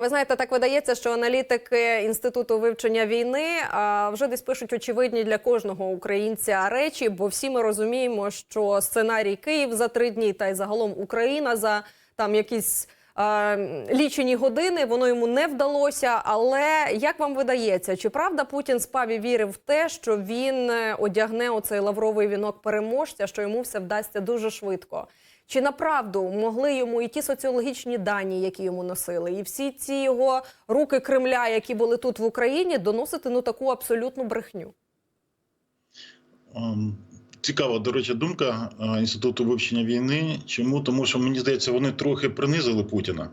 Ви знаєте, так видається, що аналітики інституту вивчення війни вже десь пишуть очевидні для кожного українця речі, бо всі ми розуміємо, що сценарій Київ за три дні та й загалом Україна за там якісь. Лічені години воно йому не вдалося. Але як вам видається, чи правда Путін спав і вірив в те, що він е, одягне оцей лавровий вінок переможця, що йому все вдасться дуже швидко? Чи направду могли йому і ті соціологічні дані, які йому носили, і всі ці його руки Кремля, які були тут в Україні, доносити ну таку абсолютну брехню? Ем, Цікава, до речі, думка е, інституту вивчення війни. Чому? Тому що мені здається, вони трохи принизили Путіна.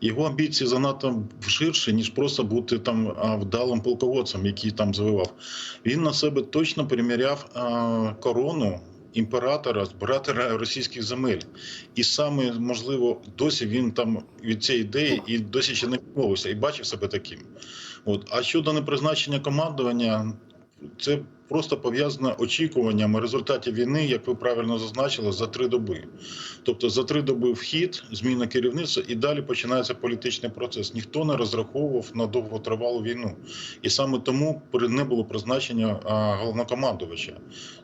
Його амбіції занадто ширші, ніж просто бути там е, вдалим полководцем, який там завивав. Він на себе точно приміряв е, корону. Імператора, збиратора російських земель, і саме можливо досі він там від цієї ідеї і досі ще не відмовився і бачив себе таким. От а щодо непризначення командування, це просто пов'язано очікуваннями результатів війни, як ви правильно зазначили, за три доби. Тобто за три доби вхід, зміна керівництва, і далі починається політичний процес. Ніхто не розраховував на довготривалу війну, і саме тому не було призначення головнокомандувача,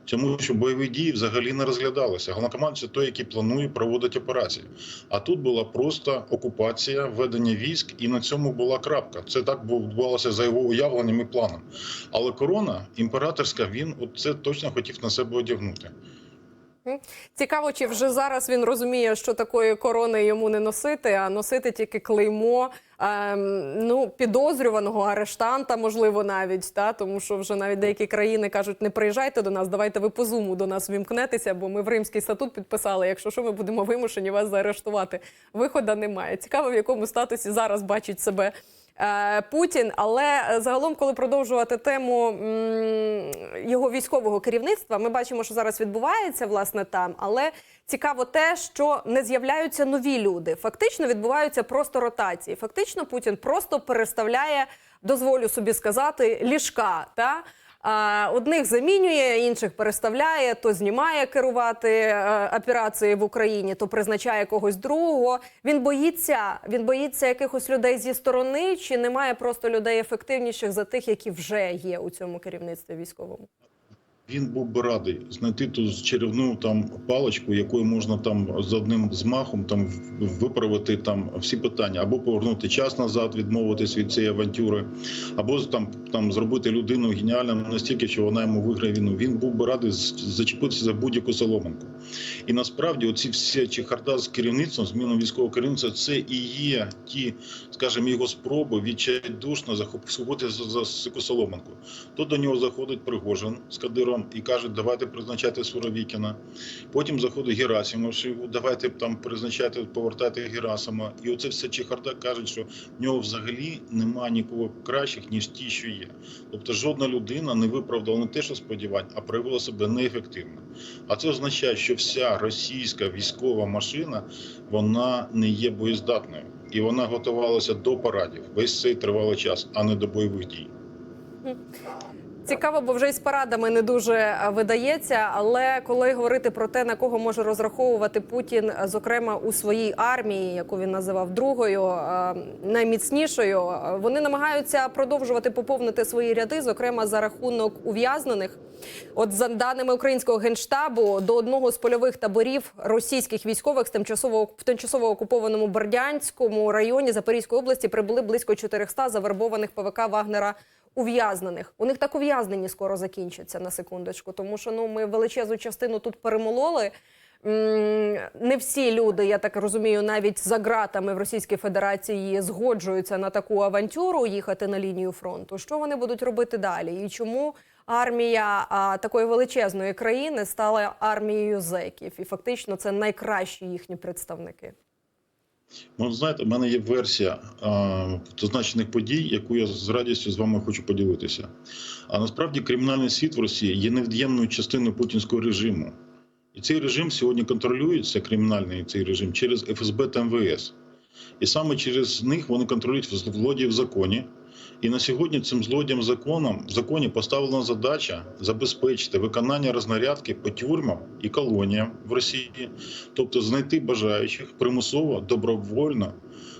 тому що бойові дії взагалі не розглядалися. Головнокомандувач – це той, який планує проводити операції. А тут була просто окупація, введення військ, і на цьому була крапка. Це так відбувалося за його уявленням і планом. Але корона імператорська, він це точно хотів на себе одягнути. Цікаво, чи вже зараз він розуміє, що такої корони йому не носити, а носити тільки клеймо ем, ну, підозрюваного арештанта, можливо, навіть та тому, що вже навіть деякі країни кажуть, не приїжджайте до нас, давайте ви по зуму до нас вімкнетеся, бо ми в Римський статут підписали. Якщо що, ми будемо вимушені вас заарештувати. Виходу немає. Цікаво, в якому статусі зараз бачить себе. Е, Путін, але загалом, коли продовжувати тему його військового керівництва, ми бачимо, що зараз відбувається власне там. Але цікаво те, що не з'являються нові люди. Фактично відбуваються просто ротації. Фактично, Путін просто переставляє, дозволю собі сказати, ліжка. Та одних замінює, інших переставляє, то знімає керувати е, операції в Україні, то призначає когось другого. Він боїться, він боїться якихось людей зі сторони, чи немає просто людей ефективніших за тих, які вже є у цьому керівництві військовому. Він був би радий знайти ту чарівну там паличку, якою можна там з одним змахом там виправити там всі питання, або повернути час назад, відмовитись від цієї авантюри, або там там зробити людину геніальним настільки, що вона йому виграє війну. Він був би радий зачепитися за будь-яку соломинку. І насправді, оці всі чехарда з керівництвом, зміну військового керівництва, це і є ті, скажімо, його спроби відчайдушно захопити за, соломинку. То до нього заходить Пригожин з Кадиром і каже, давайте призначати Суровікіна. Потім заходить Герасимов, що давайте там призначати, повертати Герасима. І оце все чехарда кажуть, що в нього взагалі немає нікого кращих, ніж ті, що є. Тобто жодна людина не виправдала не те, що сподівань, а проявила себе неефективно. А це означає, що вся російська військова машина вона не є боєздатною. І вона готувалася до парадів весь цей тривалий час, а не до бойових дій. Цікаво, бо вже із парадами не дуже е, видається. Але коли говорити про те, на кого може розраховувати Путін, е, зокрема у своїй армії, яку він називав другою, е, найміцнішою, вони намагаються продовжувати поповнити свої ряди, зокрема за рахунок ув'язнених. От за даними українського генштабу, до одного з польових таборів російських військових з тимчасово в тимчасово окупованому Бердянському районі Запорізької області прибули близько 400 завербованих ПВК Вагнера ув'язнених. У них так ув'язнені скоро закінчаться на секундочку, тому що ну ми величезну частину тут перемололи. Не всі люди, я так розумію, навіть за ґратами в Російській Федерації згоджуються на таку авантюру їхати на лінію фронту. Що вони будуть робити далі? І чому армія а, такої величезної країни стала армією зеків? І фактично це найкращі їхні представники. Ну, знаєте, в мене є версія а, зазначених подій, яку я з радістю з вами хочу поділитися. А насправді кримінальний світ в Росії є невід'ємною частиною путінського режиму. І цей режим сьогодні контролюється, кримінальний цей режим, через ФСБ та МВС. І саме через них вони контролюють злодії в законі. І на сьогодні цим злодіям законом в законі поставлена задача забезпечити виконання рознарядки по тюрмам і колоніям в Росії, тобто знайти бажаючих примусово, добровольно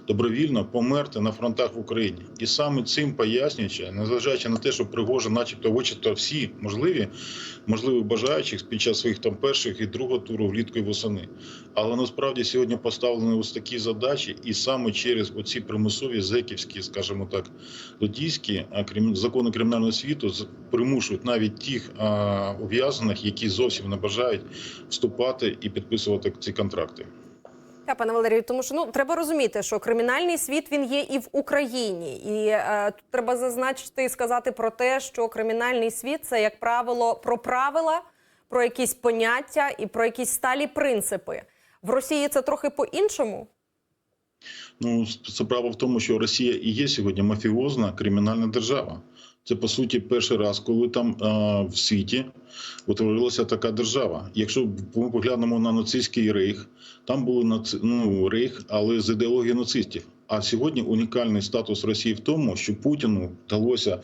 добровільно померти на фронтах в Україні. І саме цим пояснюючи, незважаючи на те, що Пригожин, начебто, вичитав всі можливі, можливі бажаючих під час своїх там перших і другого туру влітку і восени. Але насправді сьогодні поставлені ось такі задачі, і саме через оці примусові зеківські, скажімо так, лодійські закони кримінального світу примушують навіть тих а, ув'язнених, які зовсім не бажають вступати і підписувати ці контракти. Та, пане Валерію, тому що ну треба розуміти, що кримінальний світ він є і в Україні, і е, тут треба зазначити і сказати про те, що кримінальний світ це як правило про правила, про якісь поняття і про якісь сталі принципи. В Росії це трохи по-іншому. Ну, це право в тому, що Росія і є сьогодні мафіозна кримінальна держава. Це по суті перший раз, коли там а, в світі утворилася така держава. Якщо ми поглянемо на нацистський рейх, там були наци... ну, рейх, але з ідеологією нацистів. А сьогодні унікальний статус Росії в тому, що Путіну вдалося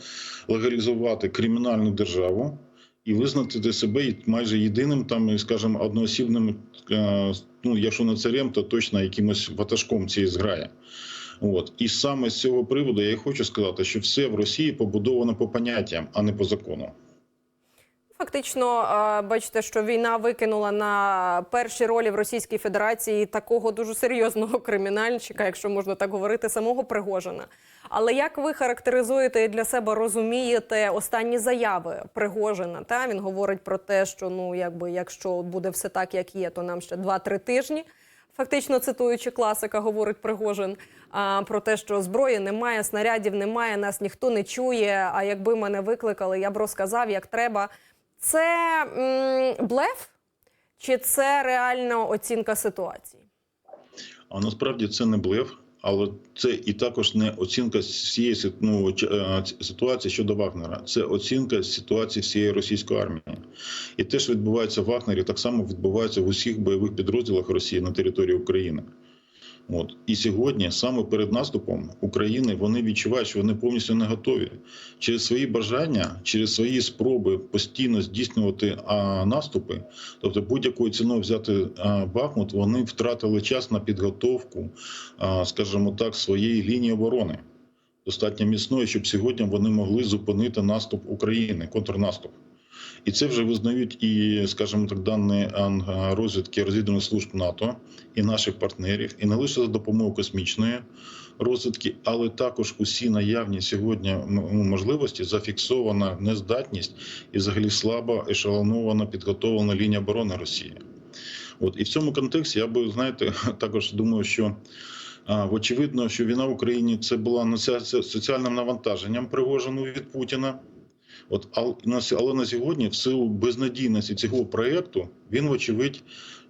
легалізувати кримінальну державу і визнати себе майже єдиним, там, скажімо, одноосібним, е, ну якщо не царем, то точно якимось ватажком цієї зграї. От і саме з цього приводу я хочу сказати, що все в Росії побудовано по поняттям, а не по закону. Фактично, бачите, що війна викинула на перші ролі в Російській Федерації такого дуже серйозного кримінальщика, якщо можна так говорити, самого Пригожина. Але як ви характеризуєте і для себе розумієте останні заяви Пригожина? Та він говорить про те, що ну якби якщо буде все так, як є, то нам ще 2-3 тижні. Фактично цитуючи класика, говорить Пригожин а, про те, що зброї немає, снарядів немає, нас ніхто не чує. А якби мене викликали, я б розказав, як треба. Це м, блеф чи це реальна оцінка ситуації? А насправді це не блеф, але це і також не оцінка всієї ну, е, ситуації щодо Вагнера. Це оцінка ситуації всієї російської армії. І те, що відбувається в Вагнері, так само відбувається в усіх бойових підрозділах Росії на території України. От. І сьогодні, саме перед наступом України, вони відчувають, що вони повністю не готові. Через свої бажання, через свої спроби постійно здійснювати а, наступи, тобто будь-якою ціною взяти а, Бахмут, вони втратили час на підготовку, а, скажімо так, своєї лінії оборони. Достатньо міцної, щоб сьогодні вони могли зупинити наступ України, контрнаступ. І це вже визнають і, скажімо так, дані розвідки розвідувальних служб НАТО і наших партнерів, і не лише за допомогою космічної розвідки, але також усі наявні сьогодні ну, можливості зафіксована нездатність і взагалі слабо ешелонована підготовлена лінія оборони Росії. От і в цьому контексті я би знаєте, також думаю, що очевидно, що війна в Україні це була соціальним навантаженням Пригожину від Путіна. От але на сьогодні, в силу безнадійності цього проєкту, він, вочевидь,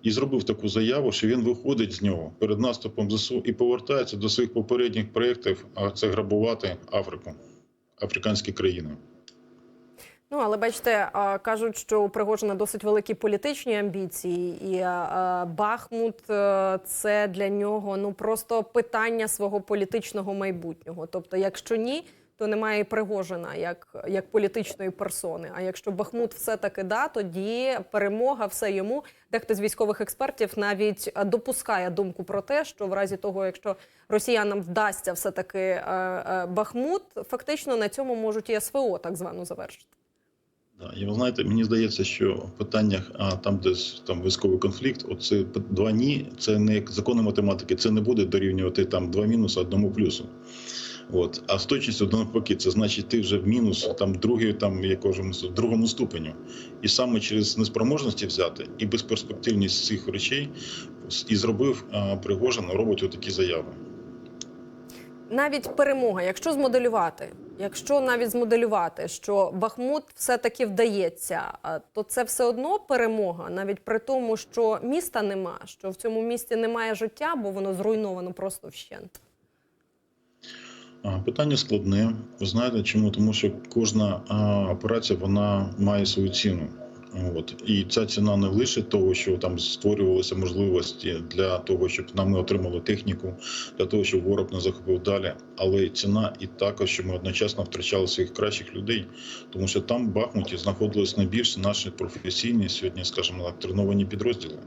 і зробив таку заяву, що він виходить з нього перед наступом ЗСУ і повертається до своїх попередніх проєктів, а це грабувати Африку, африканські країни. Ну але бачите, кажуть, що у Пригожина досить великі політичні амбіції, і Бахмут е, це для нього ну просто питання свого політичного майбутнього. Тобто, якщо ні, то немає і Пригожина як, як політичної персони. А якщо Бахмут все таки да, тоді перемога все йому. Дехто з військових експертів навіть е, допускає думку про те, що в разі того, якщо росіянам вдасться все таки Бахмут, фактично на цьому можуть і СВО так звано завершити. Да, і ви знаєте, мені здається, що в питаннях а, там, де там військовий конфлікт, оце два ні, це не як закони математики, це не буде дорівнювати там два мінуси одному плюсу. От. А з точністю до навпаки, це значить, ти вже в мінус там другий, там якому другому ступеню. І саме через неспроможності взяти і безперспективність цих речей і зробив а, Пригожин, робить отакі заяви. Навіть перемога, якщо змоделювати, якщо навіть змоделювати, що Бахмут все-таки вдається, а, то це все одно перемога, навіть при тому, що міста нема, що в цьому місті немає життя, бо воно зруйновано просто вщент. Питання складне. Ви знаєте чому? Тому що кожна операція вона має свою ціну. От. І ця ціна не лише того, що там створювалися можливості для того, щоб нами отримали техніку, для того, щоб ворог не захопив далі, але й ціна, і також що ми одночасно втрачали своїх кращих людей, тому що там в Бахмуті знаходились найбільш наші професійні сьогодні, скажімо так, треновані підрозділи,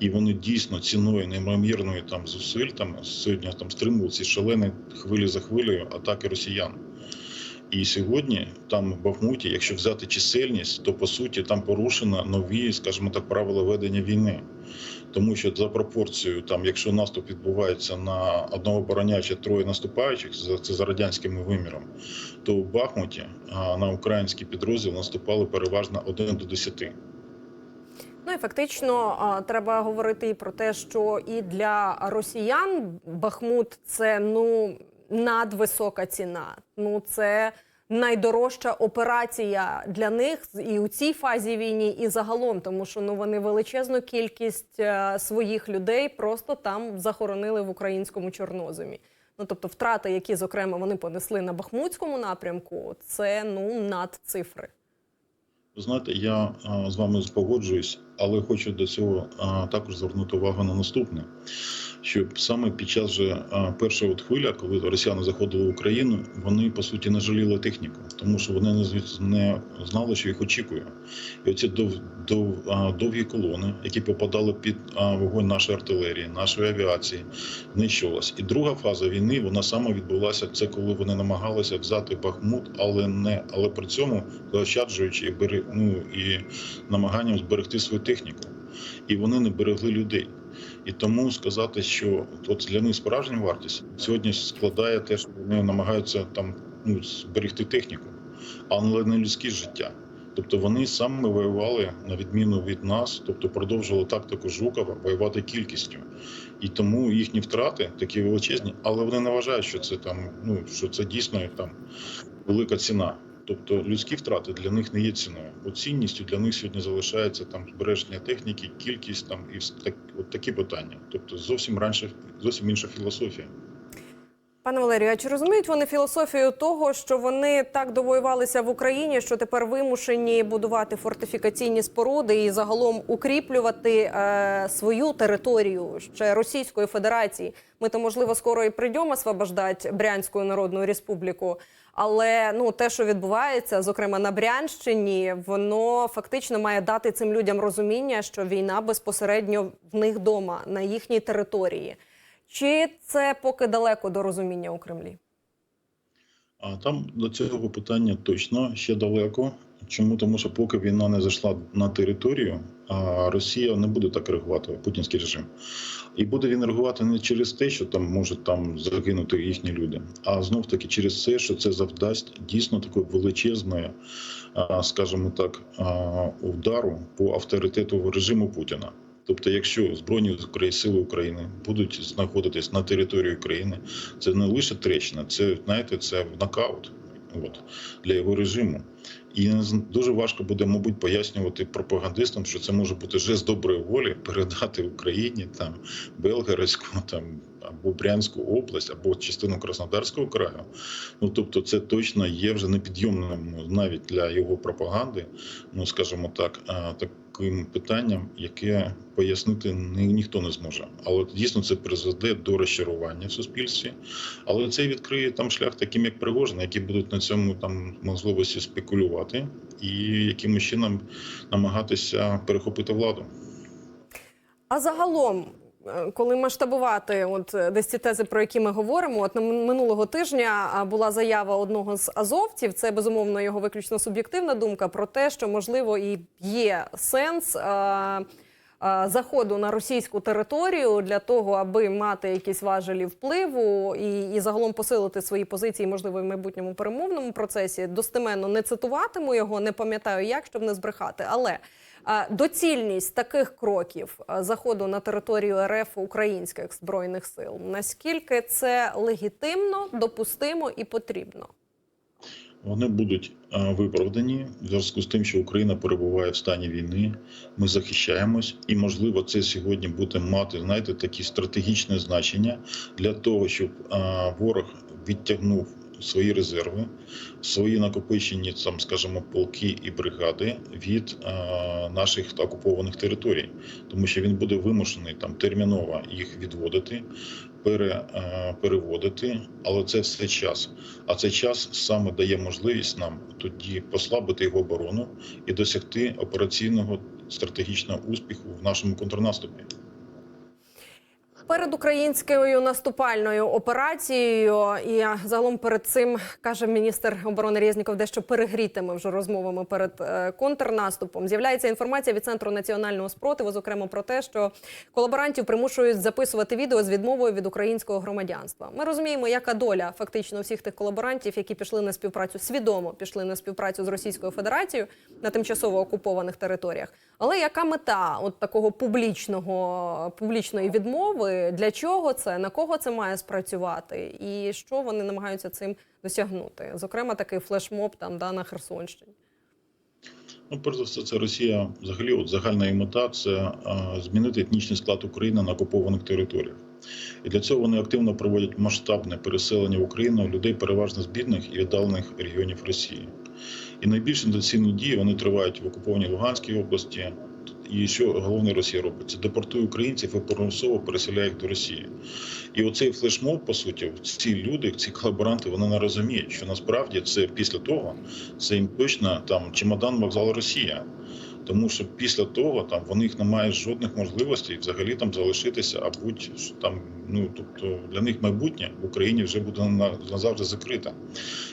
і вони дійсно ціною неймовірної там зусиль там сьогодні там стримували ці шалені хвилі за хвилею атаки росіян. І сьогодні там в Бахмуті, якщо взяти чисельність, то по суті там порушено нові, скажімо так, правила ведення війни. Тому що за пропорцією, там, якщо наступ відбувається на одного обороняюча, троє наступаючих, це за радянськими вимірами, то в Бахмуті на український підрозділ наступали переважно 1 до 10. Ну і фактично треба говорити і про те, що і для росіян Бахмут це ну надвисока ціна. Ну це найдорожча операція для них і у цій фазі війни, і загалом, тому що ну вони величезну кількість е, своїх людей просто там захоронили в українському чорноземі. Ну тобто, втрати, які зокрема вони понесли на Бахмутському напрямку, це ну надцифри. Знаєте, я а, з вами погоджуюсь, але хочу до цього а, також звернути увагу на наступне. Що саме під час же а, от хвиля, коли росіяни заходили в Україну, вони по суті не жаліли техніку, тому що вони не, знали, що їх очікує. І оці дов, дов, довгі колони, які попадали під вогонь нашої артилерії, нашої авіації, знищувалась. І друга фаза війни вона саме відбулася. Це коли вони намагалися взяти Бахмут, але не але при цьому заощаджуючи і ну, і намаганням зберегти свою техніку. І вони не берегли людей. І тому сказати, що от для них справжня вартість сьогодні складає те, що вони намагаються там ну, зберегти техніку, але не людське життя. Тобто вони саме воювали на відміну від нас, тобто продовжували тактику Жукова воювати кількістю. І тому їхні втрати такі величезні, але вони не вважають, що це там, ну що це дійсно там велика ціна. Тобто людські втрати для них не є ціною. Бо цінністю для них сьогодні залишається там збереження техніки, кількість там і так, от такі питання. Тобто зовсім раніше, зовсім інша філософія. Пане Валерію, а чи розуміють вони філософію того, що вони так довоювалися в Україні, що тепер вимушені будувати фортифікаційні споруди і загалом укріплювати е, свою територію ще Російської Федерації? Ми то можливо скоро і прийдемо освобождати Брянську Народну Республіку. Але ну те, що відбувається, зокрема на Брянщині, воно фактично має дати цим людям розуміння, що війна безпосередньо в них вдома, на їхній території. Чи це поки далеко до розуміння у Кремлі? А там до цього питання точно ще далеко. Чому? Тому що поки війна не зайшла на територію, Росія не буде так реагувати, путінський режим. І буде він реагувати не через те, що там можуть там загинути їхні люди, а знов таки через те, що це завдасть дійсно такої величезної, а, скажімо так, удару по авторитету режиму Путіна. Тобто, якщо збройні сили України будуть знаходитись на території України, це не лише трещина, це знаєте, це нокаут от, для його режиму. І дуже важко буде, мабуть, пояснювати пропагандистам, що це може бути вже з доброї волі передати Україні там Белгородську там або Брянську область, або частину Краснодарського краю. Ну тобто, це точно є вже непідйомним навіть для його пропаганди, ну скажімо так, а, таким питанням, яке пояснити ні, ніхто не зможе. Але дійсно це призведе до розчарування в суспільстві. Але це відкриє там шлях таким, як Пригожин, які будуть на цьому там можливості спекулювати і якимось чином намагатися перехопити владу. А загалом, коли масштабувати от е, десь ці тези, про які ми говоримо, от минулого тижня була заява одного з азовців. Це безумовно його виключно суб'єктивна думка про те, що можливо і є сенс. Заходу на російську територію для того, аби мати якісь важелі впливу і, і загалом посилити свої позиції, можливо, в майбутньому перемовному процесі. Достеменно не цитуватиму його, не пам'ятаю як, щоб не збрехати. Але доцільність таких кроків заходу на територію РФ українських збройних сил наскільки це легітимно, допустимо і потрібно? Вони будуть виправдані в зв'язку з тим, що Україна перебуває в стані війни. Ми захищаємось, і можливо, це сьогодні буде мати знаєте такі стратегічне значення для того, щоб ворог відтягнув свої резерви, свої накопичені, там, скажімо, полки і бригади від е, наших окупованих територій, тому що він буде вимушений там терміново їх відводити, пере, е, переводити, але це все час. А цей час саме дає можливість нам тоді послабити його оборону і досягти операційного стратегічного успіху в нашому контрнаступі. Перед українською наступальною операцією і загалом перед цим каже міністр оборони Резніков, дещо перегрітими вже розмовами перед е, контрнаступом. З'являється інформація від центру національного спротиву, зокрема про те, що колаборантів примушують записувати відео з відмовою від українського громадянства. Ми розуміємо, яка доля фактично всіх тих колаборантів, які пішли на співпрацю свідомо, пішли на співпрацю з Російською Федерацією на тимчасово окупованих територіях. Але яка мета от такого публічного публічної відмови? Для чого це? На кого це має спрацювати? І що вони намагаються цим досягнути? Зокрема, такий флешмоб там да, на Херсонщині. Ну, перш за все, це Росія взагалі, от загальна її мета це змінити етнічний склад України на окупованих територіях. І для цього вони активно проводять масштабне переселення в Україну людей переважно з бідних і віддалених регіонів Росії. І найбільш інтенсивні дії вони тривають в окупованій Луганській області. І що головне Росія робить? Це депортує українців і примусово переселяє їх до Росії. І оцей флешмоб, по суті, ці люди, ці колаборанти, вони не розуміють, що насправді це після того, це імпична там чемодан вокзал Росія. Тому що після того там в них немає жодних можливостей взагалі там залишитися, а будь там, ну тобто для них майбутнє в Україні вже буде на- назавжди закрите.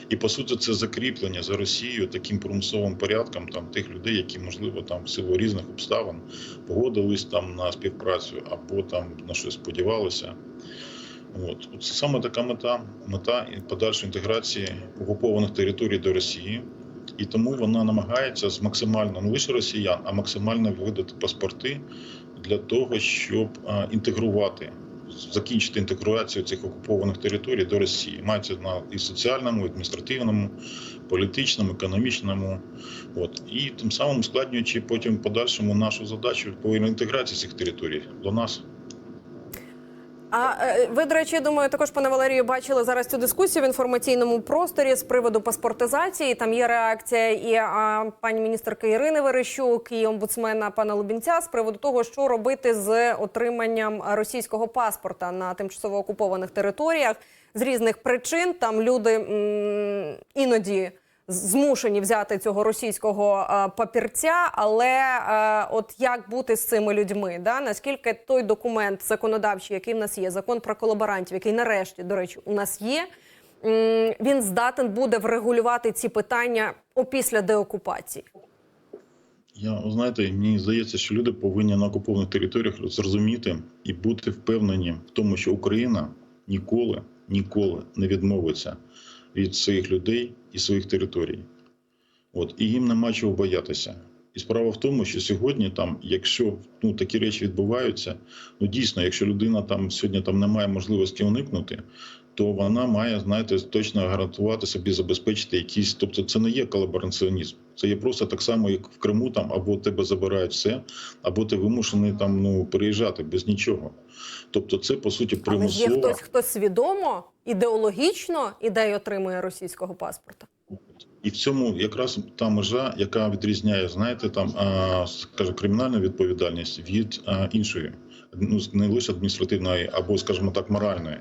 І по суті, це закріплення за Росією таким примусовим порядком там тих людей, які можливо там в силу різних обставин погодились там на співпрацю або там на щось сподівалися. От це саме така мета, мета і подальшої інтеграції окупованих територій до Росії. І тому вона намагається з максимально не лише росіян, а максимально видати паспорти для того, щоб інтегрувати, закінчити інтеграцію цих окупованих територій до Росії. Мається на і соціальному, і адміністративному, політичному, економічному. От і тим самим ускладнюючи потім подальшому нашу задачу по інтеграції цих територій до нас. А е, ви, до речі, думаю, також пане Валерію, бачили зараз цю дискусію в інформаційному просторі з приводу паспортизації. Там є реакція і а, пані міністерки Ірини Верещук, і омбудсмена пана Лубінця з приводу того, що робити з отриманням російського паспорта на тимчасово окупованих територіях з різних причин. Там люди м, іноді змушені взяти цього російського е, папірця, але е, от як бути з цими людьми? Да? Наскільки той документ законодавчий, який в нас є, закон про колаборантів, який нарешті, до речі, у нас є, він здатен буде врегулювати ці питання опісля деокупації? Я знаєте, мені здається, що люди повинні на окупованих територіях зрозуміти і бути впевнені в тому, що Україна ніколи, ніколи не відмовиться від своїх людей і своїх територій. От і їм нема чого боятися. І справа в тому, що сьогодні, там, якщо ну такі речі відбуваються, ну дійсно, якщо людина там сьогодні там не має можливості уникнути, то вона має, знаєте, точно гарантувати собі, забезпечити якісь. Тобто, це не є колабораціонізм. Це є просто так само, як в Криму, там або тебе забирають все, або ти вимушений там ну переїжджати без нічого. Тобто, це по суті Але є хтось, хто свідомо ідеологічно ідею отримує російського паспорта. І в цьому якраз та межа, яка відрізняє, знаєте, там а, скажімо, кримінальну відповідальність від а, іншої, ну не лише адміністративної, або, скажімо так, моральної.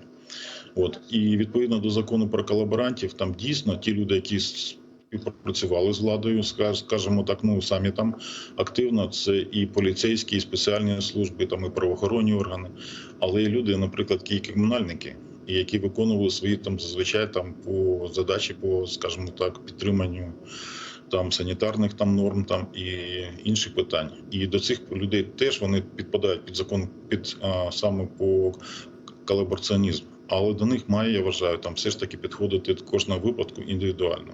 От і відповідно до закону про колаборантів, там дійсно ті люди, які співпрацювали з владою, скаж- скажімо так, ну самі там активно, це і поліцейські, і спеціальні служби, там і правоохоронні органи, але і люди, наприклад, і комунальники які виконували свої там зазвичай там по задачі, по скажімо так, підтриманню там санітарних там норм, там і інших питань. І до цих людей теж вони підпадають під закон під а, саме по колабораціонізм. Але до них має, я вважаю, там все ж таки підходити кожного випадку індивідуально.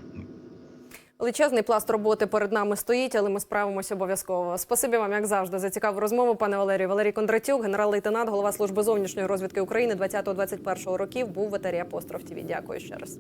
Величезний пласт роботи перед нами стоїть, але ми справимося обов'язково. Спасибі вам, як завжди, за цікаву розмову, пане Валерію. Валерій Кондратюк, генерал-лейтенант, голова служби зовнішньої розвідки України 20-21 років, був в етері Апостроф ТВ. Дякую ще раз.